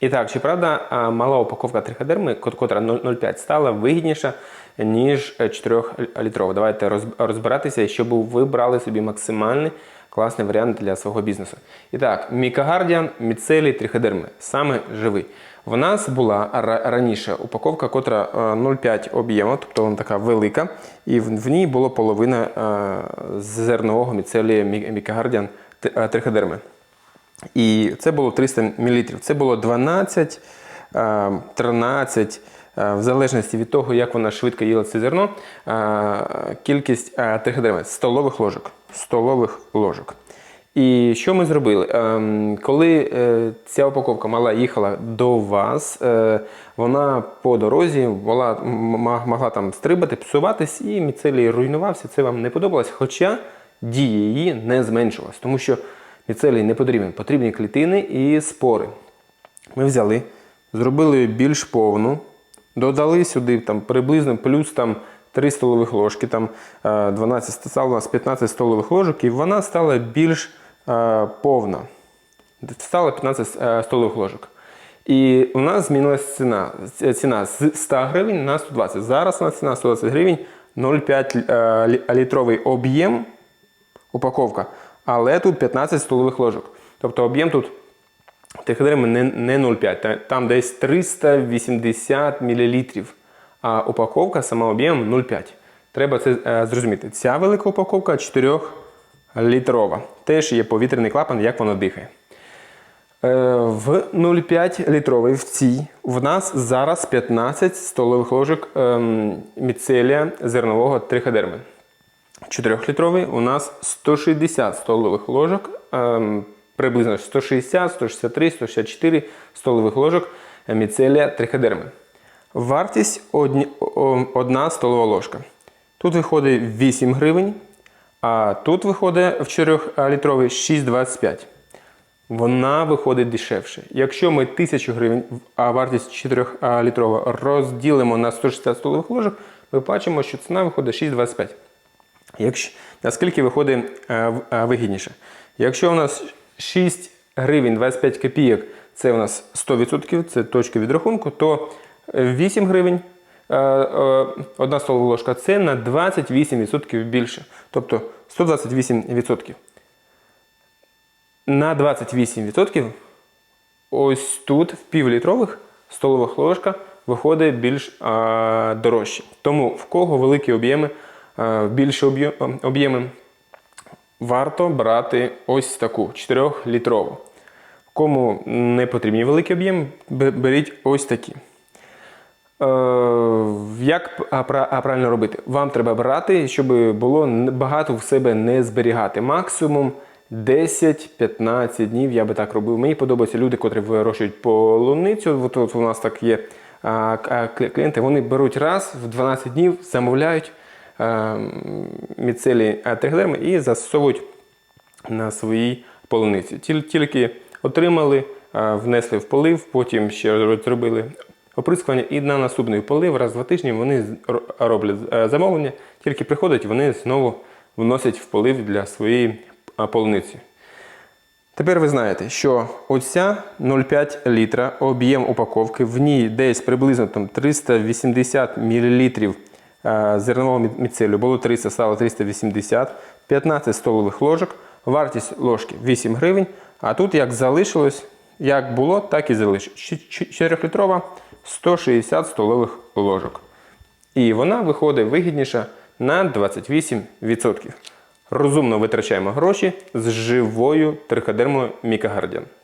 І так, чи правда, мала упаковка триходерми, котра 0,05 стала вигідніша, ніж 4-літрова. Давайте розбиратися, щоб ви брали собі максимальний класний варіант для свого бізнесу. І так, Мікагардіан, міцелій, триходерми, саме живий. В нас була раніше упаковка, котра е, 0,5 об'єму, тобто вона така велика, і в, ній було половина е, зернового міцелія Мікагардіан е, триходерми. І це було 300 мл. Це було 12, е, 13, е, в залежності від того, як вона швидко їла це зерно, е, кількість е, столових ложок. Столових ложок. І що ми зробили? Ем, Коли е, ця упаковка мала їхала до вас, е, вона по дорозі м- могла там стрибати, псуватись, і міцелій руйнувався. Це вам не подобалось. Хоча дія її не зменшилась, тому що міцелій не потрібен. Потрібні клітини і спори. Ми взяли, зробили більш повну, додали сюди там, приблизно плюс там, 3 столових ложки, там, е, 12, стало у нас 15 столових ложок, і вона стала більш е, повна. Стало 15 е, столових ложок. І у нас змінилася ціна. Ціна з 100 гривень на 120. Зараз у нас ціна 120 гривень, 0,5 е, літровий об'єм упаковка, але тут 15 столових ложок. Тобто об'єм тут триходерми не, не 0,5, там десь 380 мл, а упаковка сама об'ємом 0,5. Треба це е, зрозуміти. Ця велика упаковка 4-літрова. Теж є повітряний клапан, як воно дихає. Е, В 0,5 літровий в цій в нас зараз 15 столових ложок ем, міцелія зернового триходерми. 4-літровий у нас 160 столових ложок, ем, приблизно 160, 163, 164 столових ложок міцелія триходерми. Вартість одні, одна столова ложка. Тут виходить 8 гривень, а тут виходить в 4-літровий 6,25 вона виходить дешевше. Якщо ми 1000 гривень, а вартість 4 літрова розділимо на 160 столових ложок, ми бачимо, що ціна виходить 6,25. Якщо, наскільки виходить е, вигідніше? Якщо у нас 6 гривень 25 копійок це у нас 100%, це точка відрахунку, то е, 8 гривень е, е, одна столова ложка це на 28% більше. Тобто 128%. На 28% ось тут в півлітрових столових ложка виходить більш дорожче. Тому в кого великі об'єми, а, більше об'єми, варто брати ось таку 4-літрову. Кому не потрібні великі об'єми, беріть ось такі. Е, Як правильно робити? Вам треба брати, щоб було багато в себе не зберігати. Максимум 10-15 днів я би так робив. Мені подобаються люди, котрі вирощують полуницю. От, у нас так є клієнти. Вони беруть раз в 12 днів, замовляють а, міцелі тригдерми і засовують на своїй полуниці. Тільки отримали, внесли в полив, потім ще зробили оприскування, і на наступний полив раз в два тижні вони роблять е, замовлення, тільки приходять, вони знову вносять в полив для своєї полуниці. Тепер ви знаєте, що оця 0,5 літра об'єм упаковки, в ній десь приблизно там 380 мл зернового міцелю, було 300, стало 380, 15 столових ложок, вартість ложки 8 гривень, а тут як залишилось, як було, так і залишилось. 4-літрова 160 столових ложок. І вона виходить вигідніша на 28%. Розумно витрачаємо гроші з живою триходермою Мікагардіан.